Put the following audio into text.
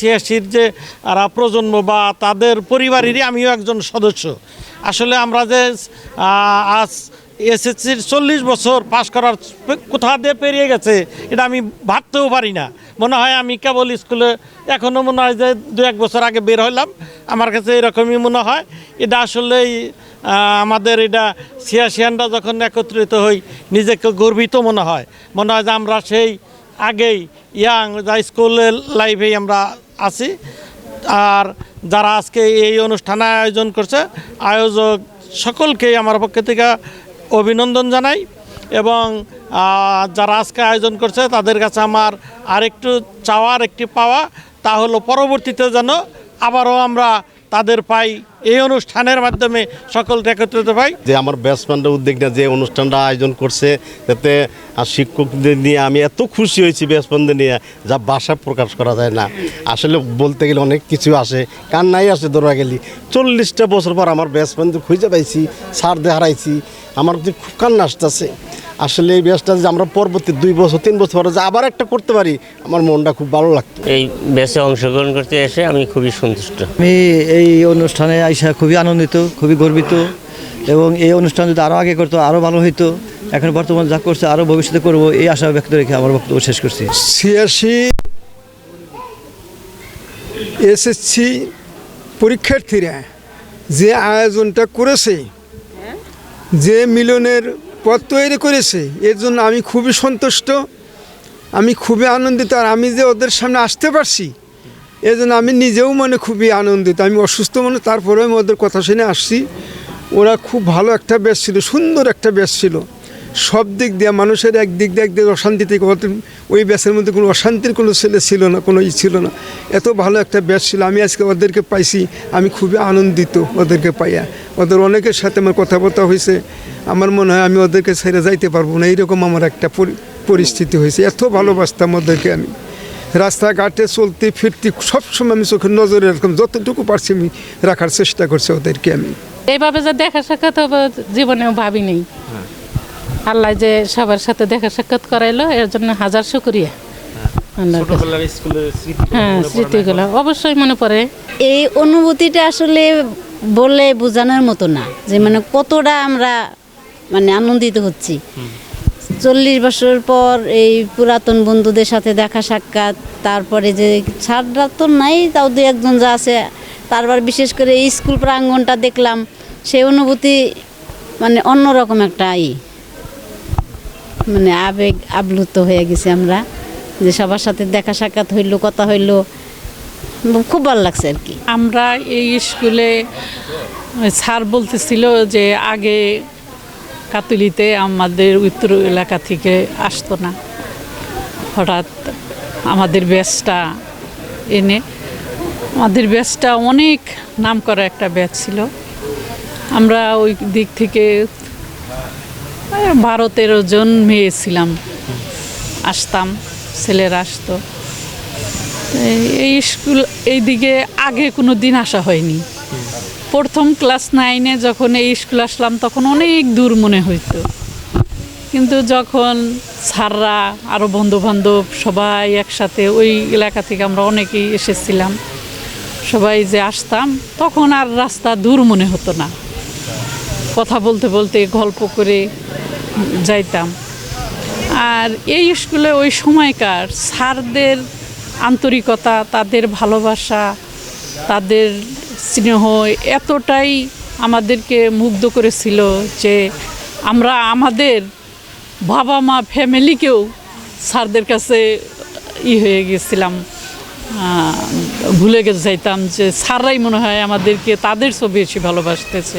ছিয়াশির যে আরা প্রজন্ম বা তাদের পরিবারেরই আমিও একজন সদস্য। আসলে আমরা যে আজ এসএসসির চল্লিশ বছর পাশ করার কোথা দিয়ে পেরিয়ে গেছে, এটা আমি ভাবতেও পারি না। মনে হয় আমি কেবল স্কুলে এখনও মনে হয় যে দু এক বছর আগে বের হলাম আমার কাছে এরকমই মনে হয়। এটা আসলেই আমাদের এটা ছিয়াশিয়ানরা যখন একত্রিত হই, নিজেকে গর্বিত মনে হয়। মনে হয় যে আমরা সেই আগেই ইয়াং যা স্কুলের লাইফেই আমরা আছি। আর যারা আজকে এই অনুষ্ঠানে আয়োজন করছে, আয়োজক সকলকেই আমার পক্ষ থেকে অভিনন্দন জানাই এবং যারা আজকে আয়োজন করছে, তাদের কাছে আমার আরেকটু চাওয়ার একটি পাওয়া, তা হলো পরবর্তীতে যেন আবারও আমরা তাদের পাই এই অনুষ্ঠানের মাধ্যমে সকলকে একত্রিত পাই যে আমার ব্যাটসম্যানরা উদ্যোগ নিয়ে যে অনুষ্ঠানটা আয়োজন করছে তাতে আর শিক্ষকদের নিয়ে আমি এত খুশি হয়েছি ব্যাটসম্যানদের নিয়ে যা ভাষা প্রকাশ করা যায় না। আসলে বলতে গেলে অনেক কিছু আসে কান্নাই আসে দৌড়া গেলি। চল্লিশটা বছর পর আমার ব্যাটসম্যানদের খুঁজে পাইছি সারদে হারাইছি আমার যে খুব কান্না আসতেছে। আসলে এই ব্যাচটা যে আমরা পরবর্তী দুই বছর তিন বছর পরে যে আবার একটা করতে পারি আমার মনটা খুব ভালো লাগতো। এই ব্যাচে অংশগ্রহণ করতে এসে আমি খুবই সন্তুষ্ট। আমি এই অনুষ্ঠানে আইসা খুবই আনন্দিত, খুবই গর্বিত এবং এই অনুষ্ঠান যদি আরও আগে করতো আরও ভালো হইতো। এখন বর্তমান যা করছে আরও ভবিষ্যতে করব, এই আশা ব্যক্ত রেখে আমার বক্তব্য শেষ করছি। ছিয়াশি এসএসসি পরীক্ষার্থীরা যে আয়োজনটা করেছে, যে মিলনের পথ তৈরি করেছে, এর জন্য আমি খুবই সন্তুষ্ট, আমি খুবই আনন্দিত, আর আমি যে ওদের সামনে আসতে পারছি এই জন্য আমি নিজেও মানে খুবই আনন্দিত। আমি অসুস্থ মনে তারপরেও আমি ওদের কথা শুনে আসছি। ওরা খুব ভালো একটা ব্যাচ ছিল, সুন্দর একটা ব্যাচ ছিল। সব দিক দিয়ে মানুষের এক দিক দিয়ে এক দিক অশান্তি থেকে ওই ব্যাসের মধ্যে কোনো অশান্তির কোনো ছেলে ছিল না, কোনো ই ছিল না। এত ভালো একটা ব্যাস ছিল, আমি আজকে ওদেরকে পাইছি। আমি খুবই আনন্দিত ওদেরকে পাইয়া। ওদের অনেকের সাথে আমার কথাবার্তা হয়েছে। আমার মনে হয় আমি ওদেরকে ছেড়ে যাইতে পারব না। এইরকম আমার একটা পরি- পরিস্থিতি হয়েছে। এত ভালোবাসতাম ওদেরকে আমি। রাস্তাঘাটে চলতে ফিরতে সবসময় আমি চোখের নজরে এরকম যতটুকু পারছি আমি রাখার চেষ্টা করছি ওদেরকে আমি। এইভাবে যে দেখা সাক্ষাৎ হবে জীবনেও ভাবিনি আল্লাহ যে সবার সাথে দেখা সাক্ষাৎ করাইলো এর জন্য হাজার শুক্রিয়া। হ্যাঁ স্মৃতিগুলো অবশ্যই মনে পড়ে। এই অনুভূতিটা আসলে বলে বোঝানোর মতো না যে মানে কতটা আমরা মানে আনন্দিত হচ্ছি। চল্লিশ বছর পর এই পুরাতন বন্ধুদের সাথে দেখা সাক্ষাৎ, তারপরে যে ছাড়রা তো নাই, তাও দু একজন যা আছে, তারপর বিশেষ করে এই স্কুল প্রাঙ্গনটা দেখলাম সেই অনুভূতি মানে অন্যরকম একটা ই মানে আবেগ আপ্লুত হয়ে গেছি আমরা, যে সবার সাথে দেখা সাক্ষাৎ হইল, কথা হইল, খুব ভালো লাগছে আর কি। আমরা এই স্কুলে, স্যার বলতেছিল যে আগে কাতুলিতে আমাদের উত্তর এলাকা থেকে আসতো না। হঠাৎ আমাদের ব্যাচটা এনে, আমাদের ব্যাচটা অনেক নাম করা একটা ব্যাচ ছিল। আমরা ওই দিক থেকে বারো তেরো জন মেয়ে ছিলাম। আসতাম, ছেলেরা আসতো। এই- স্কুল, এই এইদিকে আগে কোনো দিন আসা হয়নি। প্রথম ক্লাস নাইনে যখন এই স্কুলে আসলাম, তখন অনেক দূর মনে হইতো। কিন্তু যখন স্যাররা আরও বন্ধুবান্ধব সবাই একসাথে ওই এলাকা থেকে আমরা অনেকেই এসেছিলাম, সবাই যে আসতাম, তখন আর রাস্তা দূর মনে হতো না। কথা বলতে বলতে গল্প করে যাইতাম। আর এই স্কুলে ওই সময়কার স্যারদের আন্তরিকতা, তাদের ভালোবাসা, তাদের স্নেহ এতটাই আমাদেরকে মুগ্ধ করেছিল যে আমরা আমাদের বাবা মা ফ্যামিলিকেও স্যারদের কাছে ই হয়ে গেছিলাম ভুলে গেছে যাইতাম যে স্যাররাই মনে হয় আমাদেরকে তাদের ছবি বেশি ভালোবাসতেছে।